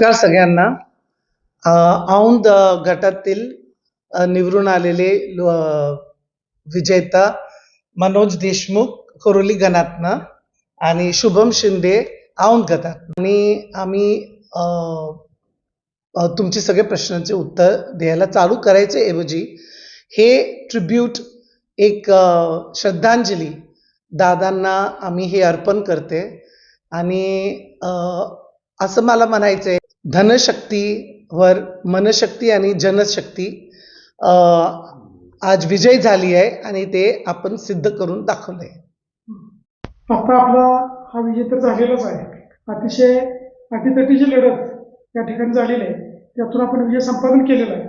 नमस्कार सगळ्यांना. औंध गटातील निवडून आलेले विजेता मनोज देशमुख कोरोली गणातनं आणि शुभम शिंदे औंध गटात. आणि आम्ही तुमचे सगळे प्रश्नांचे उत्तर द्यायला चालू करायचे ऐवजी हे ट्रिब्यूट एक श्रद्धांजली दादांना आम्ही हे अर्पण करते. आणि असं मला म्हणायचं आहे धनशक्तीवर मनशक्ती आणि जनशक्ती आज विजय झाली आहे आणि ते आपण सिद्ध करून दाखवलंय. आता आपला हा विजय तर झालेलाच आहे. अतिशय अटीतटीची लढत या ठिकाणी झालेली आहे. त्यातून आपण विजय संपादन केलेला आहे.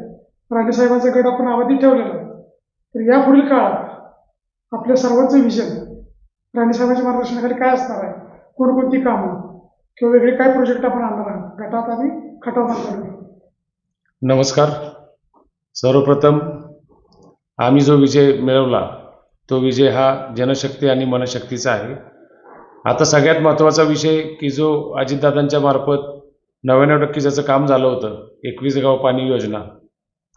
राणेसाहेबांचा गड आपण अवधी ठेवलेला आहे. तर या पुढील काळात आपल्या सर्वांचं विजन राणेसाहेबांच्या मार्गदर्शनाखाली काय असणार आहे? कोणकोणती कामं? किंवा वेगळे काय प्रोजेक्ट आपण आणणार आहोत? गटात आम्ही खटाव करतो नमस्कार. सर्वप्रथम आम्ही जो विजय मिळवला तो विजय हा जनशक्ती आणि मनशक्तीचा आहे. आता सगळ्यात महत्त्वाचा विषय की जो अजितदादांच्या मार्फत नव्याण्णव टक्के ज्याचं काम झालं होतं एकवीस गाव पाणी योजना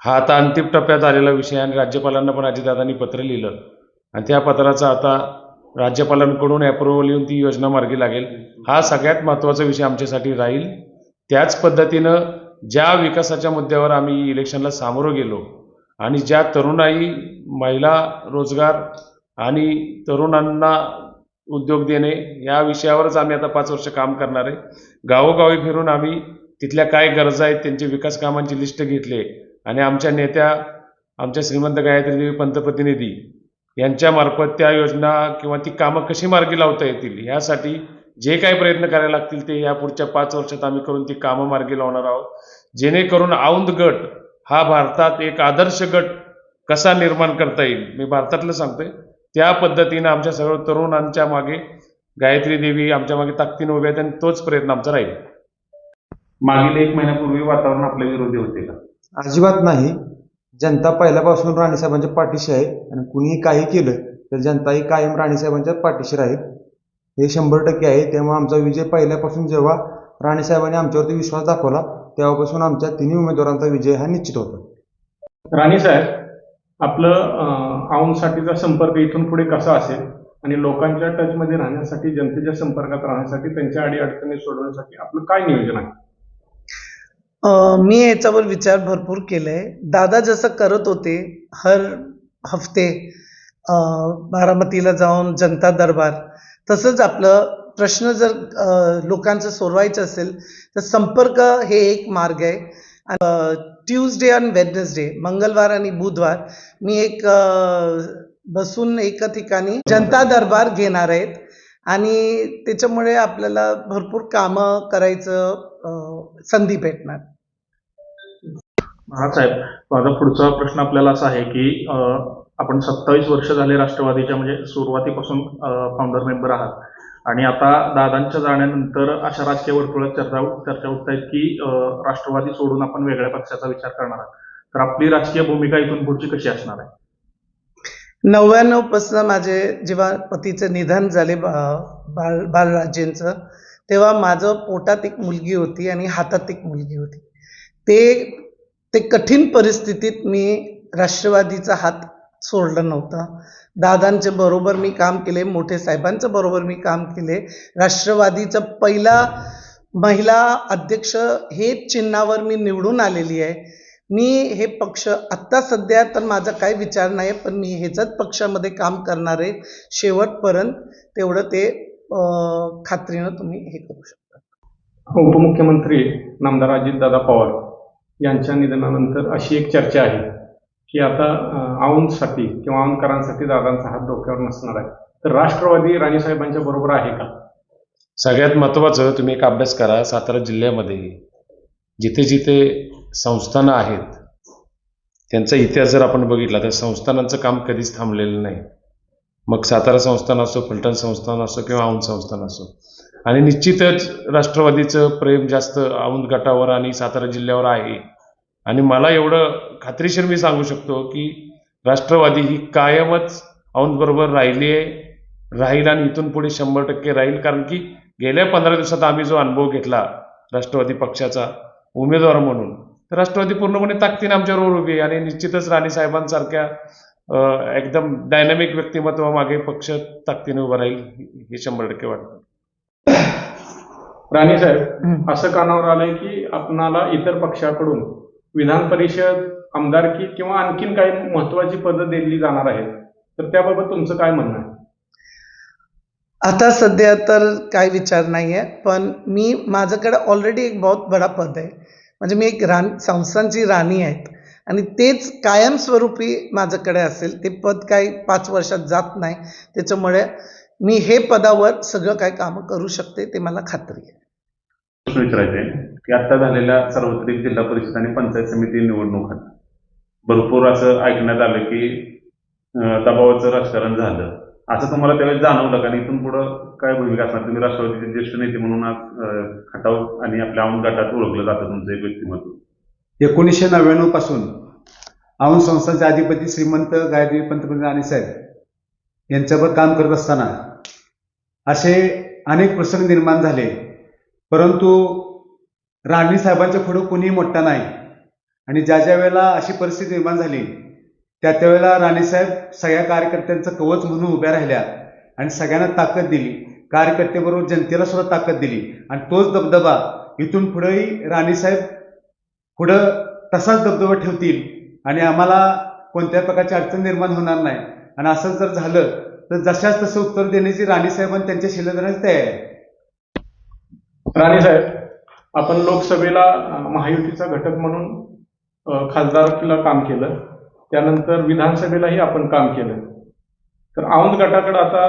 हा आता अंतिम टप्प्यात आलेला विषय आणि राज्यपालांना पण अजितदादांनी पत्र लिहिलं. आणि त्या पत्राचा आता राज्यपालांकडून अप्रुव्हल येऊन ती योजना मार्गी लागेल. हा सगळ्यात महत्त्वाचा विषय आमच्यासाठी राहील. त्याच पद्धतीनं ज्या विकासाच्या मुद्द्यावर आम्ही इलेक्शनला सामोरं गेलो आणि ज्या तरुणाई महिला रोजगार आणि तरुणांना उद्योग देणे या विषयावरच आम्ही आता पाच वर्ष काम करणार आहे. गावोगावी फिरून आम्ही तिथल्या काय गरजा आहेत त्यांची विकास कामांची लिस्ट घेतली आहे. आणि आमच्या नेत्या आमच्या श्रीमंत गायत्री देवी पंतप्रतिनिधी यांच्यामार्फत त्या योजना किंवा ती कामं कशी मार्गी लावता येतील यासाठी जे काही प्रयत्न करायला लागतील ते या पुढच्या पाच वर्षात आम्ही करून ती कामं मार्गी लावणार आहोत. जेणेकरून औंध गट हा भारतात एक आदर्श गट कसा निर्माण करता येईल मी भारतातलं सांगतोय. त्या पद्धतीनं आमच्या सर्व तरुणांच्या मागे गायत्री देवी आमच्या मागे ताकदीनं उभ्या आहेत आणि तोच प्रयत्न आमचा राहील. मागील एक महिन्यापूर्वी वातावरण आपल्या विरोधी होते का? अजिबात नाही. जनता पहिल्यापासून राणेसाहेबांच्या पाठीशी आहे आणि कुणीही काही केलं तर जनता ही कायम राणेसाहेबांच्या पाठीशी राहील. हे शंभर टक्के आहे. त्यामुळे आमचा विजय पहिल्यापासून जेव्हा राणेसाहेबांनी आमच्यावरती विश्वास दाखवला तेव्हापासून आमच्या तिन्ही उमेदवारांचा विजय हा निश्चित होता. राणे साहेब आपलं अं, औंधसाठीचा संपर्क इथून पुढे कसा असेल आणि लोकांच्या टचमध्ये राहण्यासाठी जनतेच्या संपर्कात राहण्यासाठी त्यांच्या अडीअडचणी सोडवण्यासाठी आपलं काय नियोजन आहे? अ, मी याच्यावर विचार भरपूर केलाय. दादा जसं करत होते हर हफ्ते अ, बारामतीला जाऊन जनता दरबार तसंच आपलं प्रश्न जर लोकांचं सोडवायचं असेल तर संपर्क हे एक मार्ग आहे. ट्यूजडे आणि वेडनेसडे मंगळवार आणि बुधवार मी एक बसून एका ठिकाणी जनता दरबार घेणार आहेत. आणि त्याच्यामुळे आपल्याला भरपूर कामं करायचं संधी भेटणार. हा साहेब माझा पुढचा प्रश्न आपल्याला असा आहे की आपण सत्तावीस वर्ष झाले राष्ट्रवादीच्या म्हणजे सुरुवातीपासून फाउंडर मेंबर आहात. आणि आता दादांच्या जाण्यानंतर अशा राजकीय वर्तुळात चर्चा चर्चा उठत आहेत की राष्ट्रवादी सोडून आपण वेगळ्या पक्षाचा विचार करणार आहात. तर आपली राजकीय भूमिका इथून पुढची कशी असणार आहे? नव्याण्णवपासून माझे जेव्हा पतीचं निधन झाले बाळ बाल तेव्हा माझं पोटात एक मुलगी होती आणि हातात एक मुलगी होती. ते ते कठीण परिस्थितीत मी राष्ट्रवादीचा हात सोडलं नव्हता. दादांच्या बरोबर मी काम केले मोठे साहेबांच्या बरोबर मी काम केले. राष्ट्रवादीचा पहिला महिला अध्यक्ष हे चिन्हावर मी निवडून आलेली आहे. मी हे पक्ष आत्ता सध्या तर माझा काही विचार नाही पण मी ह्याच्याच पक्षामध्ये काम करणार आहे. शेवटपर्यंत तेवढं ते खात्रीनं तुम्ही हे करू शकता. उपमुख्यमंत्री नामदार अजितदादा पवार यांच्या निधनानंतर अशी एक चर्चा आहे की आता औंधसाठी किंवा औंधकरांसाठी दादांचा हात डोक्यावर नसणार आहे. तर राष्ट्रवादी राणेसाहेबांच्या बरोबर आहे का? सगळ्यात महत्त्वाचं तुम्ही एक अभ्यास करा सातारा जिल्ह्यामध्ये. जिथे जिथे संस्थानं आहेत त्यांचा इतिहास जर आपण बघितला तर संस्थानांचं काम कधीच थांबलेलं नाही. मग सातारा संस्थान असो फलटण संस्थान असो किंवा औंध संस्थान असो. आणि निश्चितच राष्ट्रवादीचं प्रेम जास्त औंध गटावर आणि सातारा जिल्ह्यावर आहे. आणि मला एवढं खात्रीशीर मी सांगू शकतो की राष्ट्रवादी ही कायमच औंधबरोबर राहिली आहे. राहील आणि इथून पुढे शंभर टक्के राहील कारण की गेल्या पंधरा दिवसात आम्ही जो अनुभव घेतला राष्ट्रवादी पक्षाचा उमेदवार म्हणून तर राष्ट्रवादी पूर्णपणे ताकदीने आमच्याबरोबर उभी आहे आणि निश्चितच राणे साहेबांसारख्या एकदम डायनामिक व्यक्तिमत्वामागे पक्ष ताकदीने उभा राहील हे शंभर टक्के वाटतं. राणे साहेब असं कानावर आलंय की आपणाला इतर पक्षाकडून विधान परिषद आमदारकी किंवा आणखीन काही महत्वाची पदं दिली जाणार आहेत तर त्याबाबत तुमचं काय म्हणणं आहे? आता सध्या तर काही विचार नाही आहे पण मी माझ्याकडे ऑलरेडी एक बहुत बडा पद आहे. म्हणजे मी एक रान संस्थांची राणी आहेत. आणि तेच कायमस्वरूपी माझ्याकडे असेल ते पद काही पाच वर्षात जात नाही. त्याच्यामुळे मी हे पदावर सगळं काही कामं करू शकते ते मला खात्री आहे. प्रश्न विचारायचे आहे की आता झालेल्या सार्वत्रिक जिल्हा परिषद आणि पंचायत समिती निवडणुकात भरपूर असं ऐकण्यात आलं की दबावाचं राजकारण झालं. असं तुम्हाला त्यावेळेस जाणवलं का? आणि इथून पुढं काय भूमिका असणार? तुम्ही राष्ट्रवादीचे ज्येष्ठ नेते म्हणून खटाव आणि आपल्या औंध गटात ओळखलं जातं तुमचं एक व्यक्तिमत्व. एकोणीसशे नव्याण्णवपासून औंध संस्थांचे अधिपती श्रीमंत गायत्री पंतप्रधान राणेसाहेब यांच्यावर काम करत असताना असे अनेक प्रसंग निर्माण झाले. परंतु राणी साहेबांच्या पुढं कोणीही मोठा नाही. आणि ज्या ज्या वेळेला अशी परिस्थिती निर्माण झाली त्या त्यावेळेला राणीसाहेब सगळ्या कार्यकर्त्यांचं कवच म्हणून उभ्या राहिल्या आणि सगळ्यांना ताकद दिली. कार्यकर्त्याबरोबर जनतेला सुद्धा ताकद दिली. आणि तोच दबदबा इथून पुढेही राणीसाहेब पुढं तसाच दबदबा ठेवतील आणि आम्हाला कोणत्या प्रकारची अडचण निर्माण होणार नाही. आणि असं जर झालं तर जशाच तसं उत्तर देण्याची राणेसाहेबांनी त्यांच्या शिलेदारांची तयारी आहे. राणेसाहेब आपण लोकसभेला महायुतीचा घटक म्हणून अं, खासदारकीला काम केलं. त्यानंतर विधानसभेलाही आपण काम केलं. तर औंध गटाकडे आता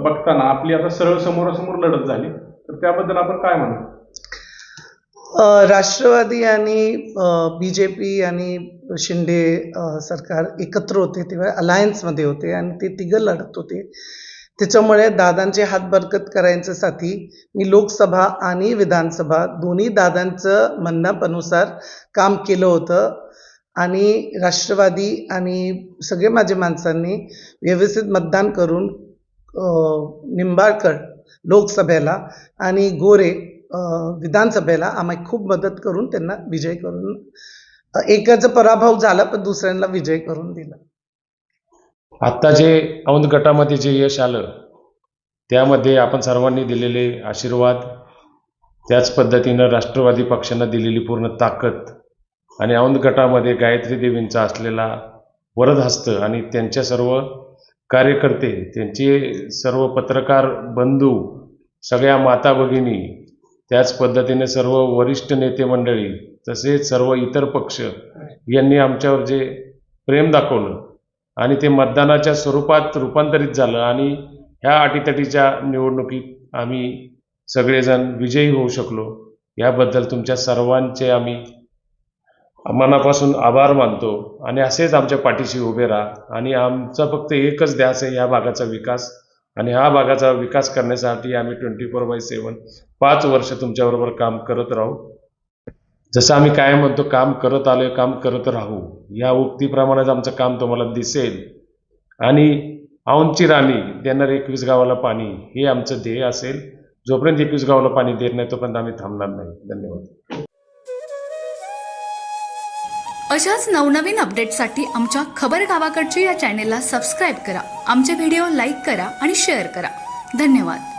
बघताना आपली आता सरळ समोरासमोर लढत झाली. तर त्याबद्दल आपण काय म्हणू? राष्ट्रवादी आणि बी जे पी आणि शिंदे सरकार एकत्र होते तेव्हा अलायन्समध्ये होते आणि ते तिघं लढत होते. त्याच्यामुळे दादांचे हात बरकत करायच्यासाठी मी लोकसभा आणि विधानसभा दोन्ही दादांचं म्हणण्यानुसार काम केलं होतं. आणि राष्ट्रवादी आणि सगळे माझ्या माणसांनी व्यवस्थित मतदान करून निंबाळकर लोकसभेला आणि गोरे विधानसभेला आम्ही खूप मदत करून त्यांना विजय करून एकाचा पराभव झाला पण दुसऱ्यांना विजय करून दिला. आत्ता जे औंध गटामध्ये जे यश आलं त्यामध्ये आपण सर्वांनी दिलेले आशीर्वाद त्याच पद्धतीनं राष्ट्रवादी पक्षानं दिलेली पूर्ण ताकद आणि औंध गटामध्ये गायत्री देवींचा असलेला वरदहस्त आणि त्यांच्या सर्व कार्यकर्ते त्यांचे सर्व पत्रकार बंधू सगळ्या माता भगिनी त्याच पद्धतीने सर्व वरिष्ठ नेते मंडळी तसेच सर्व इतर पक्ष यांनी आमच्यावर जे प्रेम दाखवलं आणि ते मतदानाच्या स्वरूपात रूपांतरित झालं आणि ह्या अटीतटीच्या निवडणुकीत आम्ही सगळेजण विजयी होऊ शकलो. याबद्दल तुमच्या सर्वांचे आम्ही मनापासून आभार मानतो आणि असेच आमच्या पाठीशी उभे राहा आणि आमचा फक्त एकच ध्यास आहे या भागाचा विकास आणि हा भागाचा विकास करण्यासाठी आम्ही ट्वेंटी फोर बाय सेवन पाच वर्ष तुमच्याबरोबर काम करत राहू. जसं आम्ही कायम म्हणतो काम करत आलोय काम करत राहू. या उक्तीप्रमाणेच आमचं काम तुम्हाला दिसेल. आणि औंची राणी देणार एकवीस गावाला पाणी हे आमचं ध्येय असेल. जोपर्यंत एकवीस गावाला पाणी देत नाही तोपर्यंत आम्ही थांबणार नाही. धन्यवाद. अशाच नवनवीन अपडेट्ससाठी आमच्या खबर गावाकडची या चॅनेलला सबस्क्राईब करा. आमचे व्हिडिओ लाईक करा आणि शेअर करा. धन्यवाद.